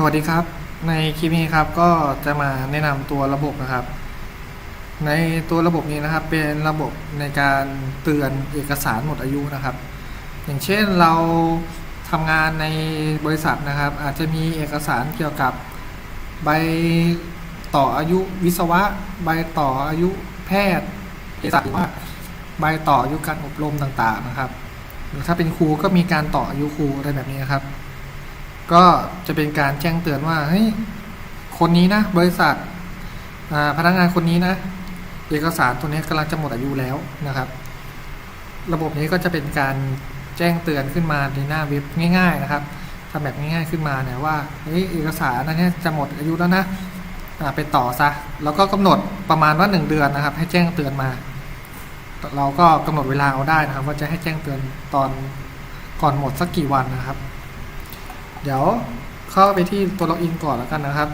สวัสดีครับ ในคลิปนี้ครับก็จะมาแนะนำตัวระบบนะครับ ในตัวระบบนี้นะครับเป็นระบบในการเตือนเอกสารหมดอายุนะครับ อย่างเช่นเราทำงานในบริษัทนะครับ อาจจะมีเอกสารเกี่ยวกับใบต่ออายุวิศวะ ใบต่ออายุแพทย์เอกสารว่าใบต่ออายุการอบรมต่างๆนะครับ หรือถ้าเป็นครูก็มีการต่ออายุครูอะไรแบบนี้นครับ ก็จะเป็นการแจ้งเตือนว่าเฮ้ยคนนี้นะบริษัทพนักงานคนนี้นะ เอกสารตัวนี้กำลังจะหมดอายุแล้วนะครับ ระบบนี้ก็จะเป็นการแจ้งเตือนขึ้นมาในหน้าเว็บง่าย ๆ นะครับทำแบบง่ายๆขึ้นมาเนี่ยว่าเฮ้ยเอกสารอันนี้จะหมดอายุแล้วนะไปต่อซะแล้วก็กำหนดประมาณว่าหนึ่งเดือนนะครับ ให้แจ้งเตือนมา เราก็กำหนดเวลาเอาได้นะครับ ว่าจะให้แจ้งเตือนตอนก่อนหมดสักกี่วันนะครับ เดี๋ยวเข้าไปที่ตัวล็อกอินก่อนแล้วกันนะครับ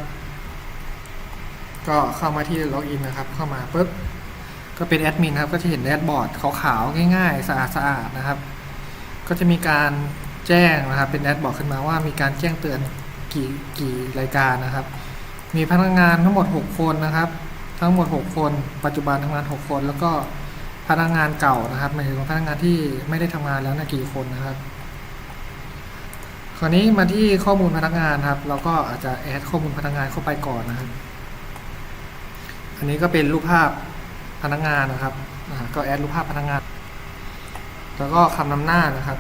ก็เข้ามาที่ล็อกอินนะครับ เข้ามาปุ๊บก็เป็นแอดมินครับ ก็จะเห็นแดชบอร์ดขาวๆง่ายๆสะอาดๆนะครับ ก็จะมีการแจ้งนะครับ เป็นแอดบอร์ดขึ้นมาว่ามีการแจ้งเตือนกี่กี่รายการนะครับ มีพนักงานทั้งหมด 6 คนนะครับ ทั้งหมด 6 คน ปัจจุบันทำงาน 6 คน แล้วก็พนักงานเก่านะครับหมายถึงพนักงานที่ไม่ได้ทำงานแล้วนะกี่คนนะครับ ราวนี้มาที่ข้อมูลพนักงานครับเราก็อาจจะแอดข้อมูลพนักงานเข้าไปก่อนนะครับ อันนี้ก็เป็นรูปภาพพนักงานนะครับก็แอดรูปภาพพนักงาน แล้วก็คำนำหน้านะครับ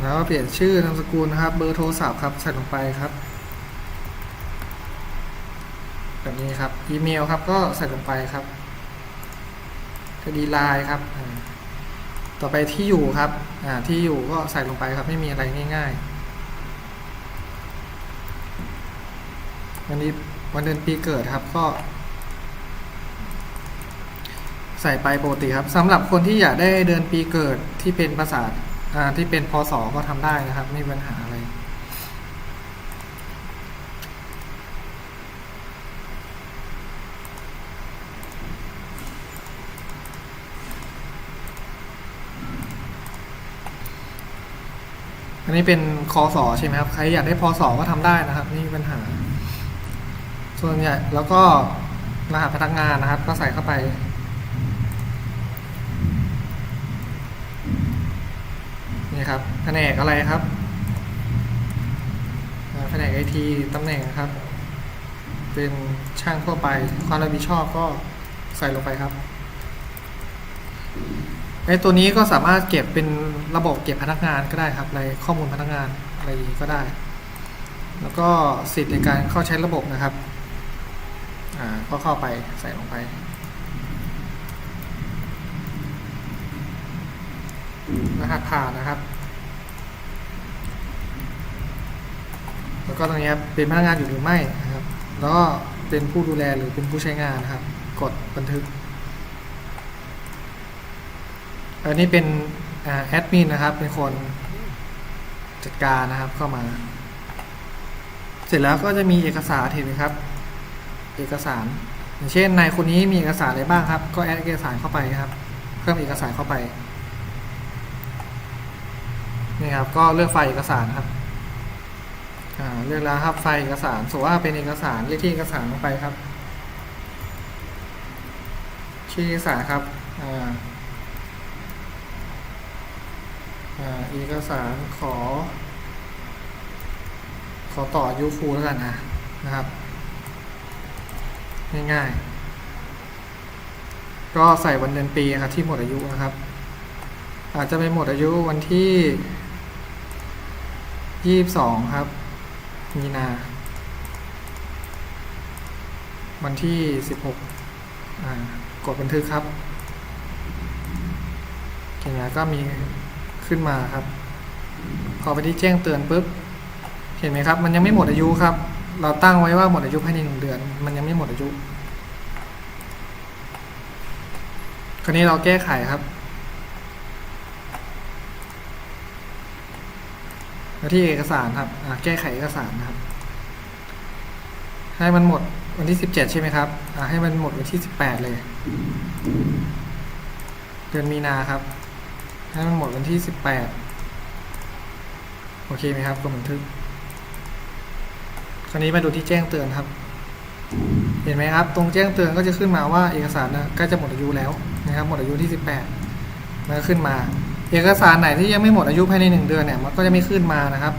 แล้วเปลี่ยนชื่อนามสกุลนะครับ เบอร์โทรศัพท์ครับใส่ลงไปครับ แบบนี้ครับ อีเมลครับก็ใส่ลงไปครับ คดีลน์ครับ ต่อไปที่อยู่ครับอ่าที่อยู่ก็ใส่ลงไปครับไม่มีอะไรง่ายๆ วันนี้วันเดือนปีเกิดครับก็ ใส่ไปปกติครับสำหรับคนที่อยากได้เดือนปีเกิดที่เป็นภาษาอ่าที่เป็นพศก็ทำได้นะครับไม่มีปัญหาอะไร อั นนี้เป็นคอสอใช่ไหมครับ ใครอยากได้พอสอก็ทำได้นะครับไม่ปัญหา ส่วนใหญ่แล้วก็รหัสพนักงานนะครับ ก็ใส่เข้าไป นี่ครับแผนกอะไรครับแผนกไอทีตำแหน่งครับ เป็นช่างทั่วไป ความรับผิดชอบก็ใส่ลงไปครับ ไอ้ตัวนี้ก็สามารถเก็บเป็นระบบเก็บพนักงานก็ได้ครับในข้อมูลพนักงานอะไรก็ได้ แล้วก็สิทธิ์ในการเข้าใช้ระบบนะครับอ่าก็เข้าไปใส่ลงไป รหัสผ่านนะครับ แล้วก็ตรงนี้เป็นพนักงานอยู่หรือไม่นะครับ แล้วก็เป็นผู้ดูแลหรือเป็นผู้ใช้งานนะครับ กดบันทึก อันนี้เป็นแอดมินนะครับ เป็นคนจัดการนะครับเข้ามา เสร็จแล้วก็จะมีเอกสารเห็นไหมครับ เอกสาร อย่างเช่นในคนนี้มีเอกสารอะไรบ้างครับ ก็แอดเอกสารเข้าไปครับ เพิ่มเอกสารเข้าไปนี่ครับก็เลือกไฟล์เอกสารครับเลือกแล้วครับไฟล์เอกสารสมมติว่าเป็นเอกสารเลือกที่เอกสารลงไปครับ ชื่อเอกสารครับอ่า อ่า เอกสารขอ ขอต่อยุครูแล้วกันนะนะครับ ง่ายๆ ก็ใส่วันเดือนปีครับที่หมดอายุนะครับ อาจจะไปหมดอายุวันที่ยี่สิบสองครับ มีนา วันที่สิบหกกดบันทึกครับเขียนแล้ก็มี ขึ้นมาครับ พอไปที่แจ้งเตือนปุ๊บ เห็นไหมครับ มันยังไม่หมดอายุครับ เราตั้งไว้ว่าหมดอายุภายในหนึ่งเดือน มันยังไม่หมดอายุ คราวนี้เราแก้ไขครับมาที่เอกสารครับแก้ไขเอกสารนะครับ ให้มันหมดวันที่สิบเจ็ดใช่ไหมครับให้มันหมดวันที่สิบแปดเลย เดือนมีนาครับ ให้มันหมดวันที่สิบแปดโอเคไหมครับกดบันทึก คราวนี้มาดูที่แจ้งเตือนครับ เห็นไหมครับ ตรงแจ้งเตือนก็จะขึ้นมาว่าเอกสารนะใกล้จะหมดอายุแล้วนะครับ หมดอายุที่ 18มันก็ขึ้นมา เอกสารไหนที่ยังไม่หมดอายุภายในหนึ่งเดือนเนี่ย มันก็จะไม่ขึ้นมานะครับ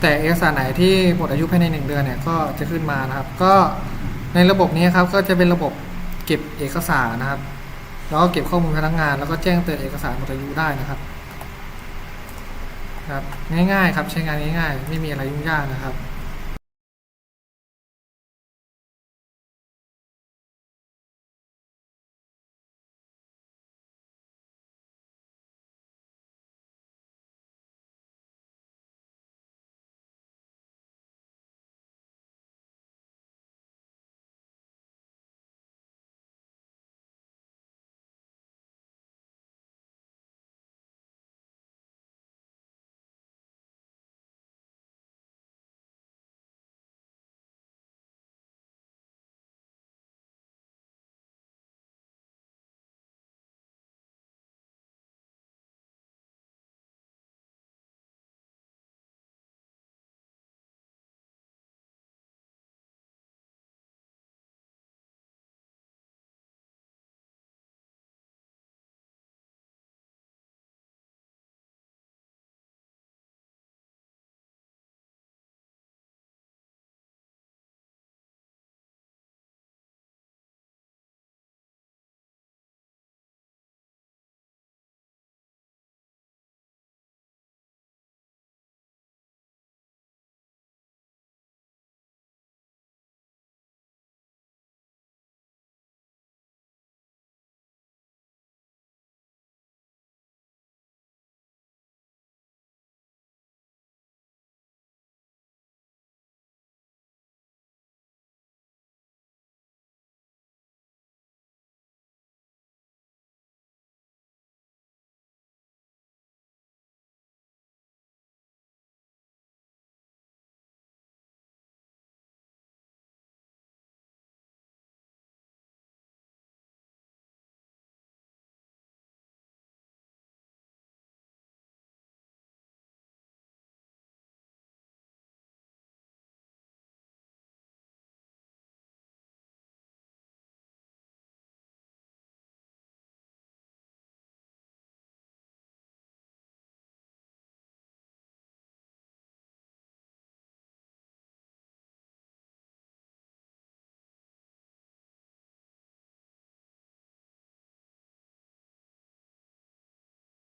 แต่เอกสารไหนที่หมดอายุภายในหนึ่งเดือนเนี่ย ก็จะขึ้นมานะครับ ก็ในระบบนี้ครับ ก็จะเป็นระบบเก็บเอกสารนะครับ แล้วก็เก็บข้อมูลพนักงาน แล้วก็แจ้งเตือนเอกสารหมดอายุได้นะครับครับง่ายๆครับใช้งานง่ายๆ ไม่มีอะไรยุ่งยากนะครับ